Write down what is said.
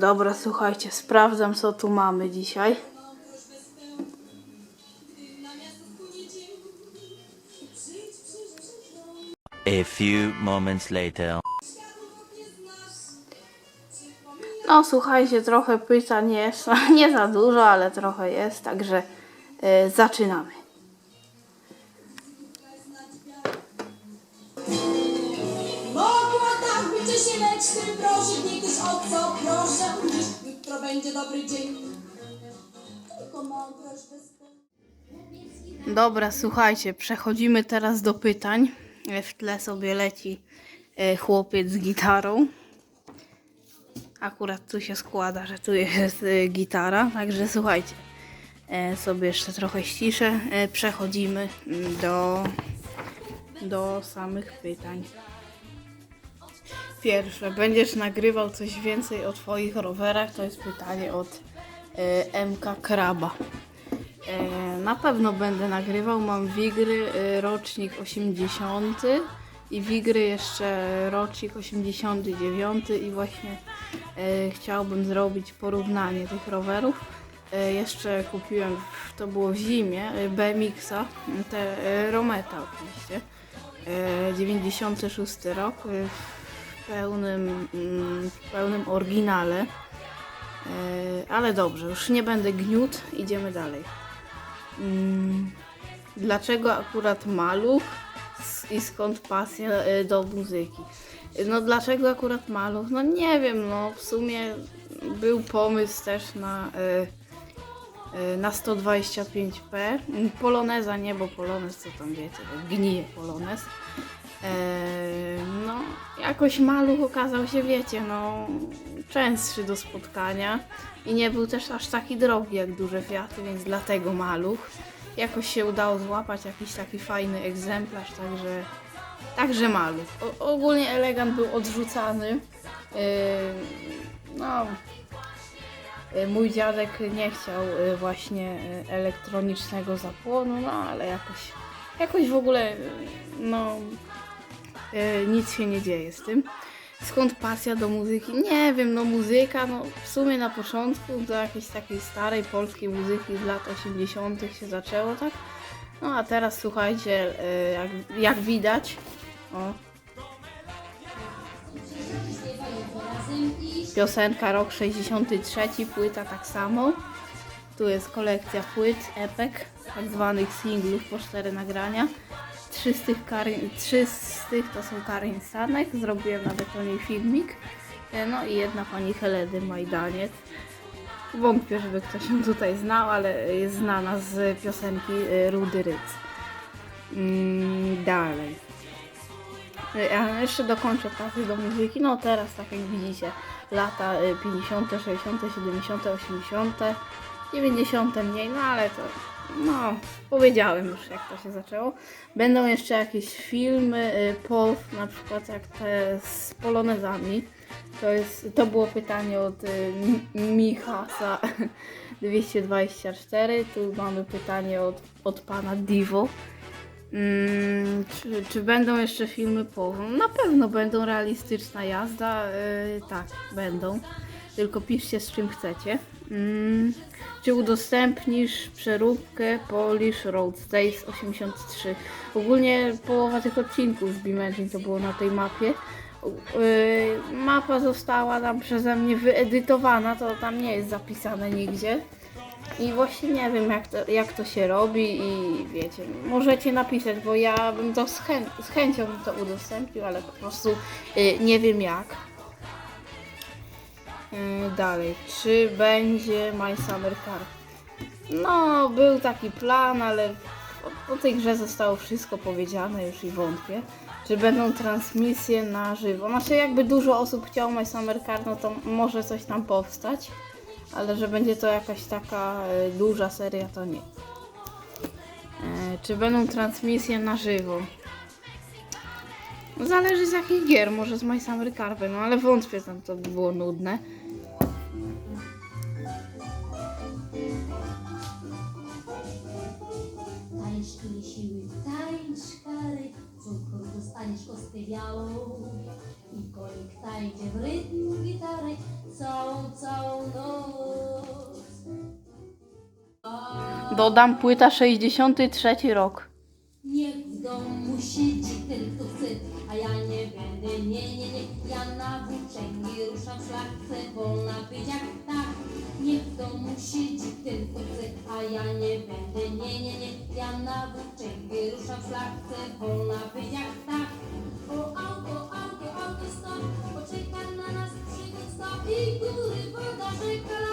Dobra, słuchajcie, sprawdzam co tu mamy dzisiaj. A few moments later. No słuchajcie, trochę pytań jest, nie za dużo, ale trochę jest, także e, zaczynamy. Proszę, o co proszę. Jutro będzie dobry dzień. Tylko mądrość bez... Dobra, słuchajcie, przechodzimy teraz do pytań. E, W tle sobie leci e, chłopiec z gitarą. Akurat tu się składa, że tu jest e, gitara, także słuchajcie. Sobie jeszcze trochę ściszę. Przechodzimy mm, do, do samych pytań. Pierwsze, będziesz nagrywał coś więcej o Twoich rowerach? To jest pytanie od e, MK Kraba. E, na pewno będę nagrywał. Mam Wigry e, rocznik 80 i Wigry jeszcze rocznik 89 i właśnie e, chciałbym zrobić porównanie tych rowerów. Jeszcze kupiłem, to było w zimie, BMX-a, te Rometa oczywiście. E, 96 rok pełnym, mm, w pełnym oryginale. E, ale dobrze, już nie będę gniót, idziemy dalej. Mm, Dlaczego akurat maluch i skąd pasja e, do muzyki? No dlaczego akurat maluch? No nie wiem, no w sumie był pomysł też na, e, na 125p. Poloneza nie, bo polonez co tam wiecie, gnije polonez. E, no jakoś maluch okazał się, wiecie, no częstszy do spotkania i nie był też aż taki drogi jak duże Fiaty, więc dlatego maluch. Jakoś się udało złapać jakiś taki fajny egzemplarz, także, także maluch. O, ogólnie elegant był odrzucany. Yy, no, yy, mój dziadek nie chciał yy, właśnie yy, elektronicznego zapłonu, no ale jakoś, jakoś w ogóle, no, nic się nie dzieje z tym. Skąd pasja do muzyki? Nie wiem, no muzyka, no w sumie na początku do jakiejś takiej starej polskiej muzyki z lat 80. się zaczęło, tak? No a teraz słuchajcie, y, jak, jak widać, o, piosenka rok 63, płyta tak samo. Tu jest kolekcja płyt, epek, tak zwanych singlów po cztery nagrania. Trzy z tych, Karin, trzy z tych to są Karin Stanek, zrobiłem nawet o niej filmik. E, No i jedna pani Heleny Majdaniec. Wątpię, żeby ktoś ją tutaj znał, ale jest znana z piosenki e, Rudy Ryc. Mm, dalej. E, A jeszcze dokończę pasy do muzyki. No teraz, tak jak widzicie, lata e, 50., 60., 70., 80., 90. mniej, no ale to, no, powiedziałem już jak to się zaczęło. Będą jeszcze jakieś filmy, y, POW, na przykład jak te z polonezami. To, jest, to było pytanie od y, Mi- Michasa 224. Tu mamy pytanie od, od pana Divo. Mm, czy, czy będą jeszcze filmy POW? Na pewno będą realistyczna jazda. y, tak, będą. Tylko piszcie z czym chcecie. Mm, czy udostępnisz przeróbkę Polish Road Stays 83? Ogólnie połowa tych odcinków z Bimagine to było na tej mapie. Yy, mapa została tam przeze mnie wyedytowana, to tam nie jest zapisane nigdzie. I właśnie nie wiem jak to, jak to się robi i wiecie, możecie napisać, bo ja bym to z, chę z chęcią to udostępnił, ale po prostu yy, nie wiem jak. Yy, dalej, czy będzie My Summer Car? No, był taki plan, ale po, po tej grze zostało wszystko powiedziane już i wątpię. Czy będą transmisje na żywo? Znaczy, jakby dużo osób chciało My Summer Car, no to może coś tam powstać, ale że będzie to jakaś taka e, duża seria, to nie. E, czy będą transmisje na żywo? Zależy z jakich gier, może z My Summer Car, no ale wątpię, tam to by było nudne. Tańcz tyle siły, tańcz karek, cukru dostaniesz. I kolik tańczy w rytm gitary, całą, całą noc. Dodam płyta 63 rok. Niech w domu siedzi tylko syt, a ja nie będę, nie, nie, nie. Ja na włóczęgi ruszam szlak, chcę wolna być jak tak. Niech w musi siedzi ten kucy, a ja nie będę, nie, nie, nie. Ja na włóczęgi ruszam szlak, chcę wolna być jak tak. O auto, auto, auto stop, poczeka na nas przygód stop i góry woda rzeka.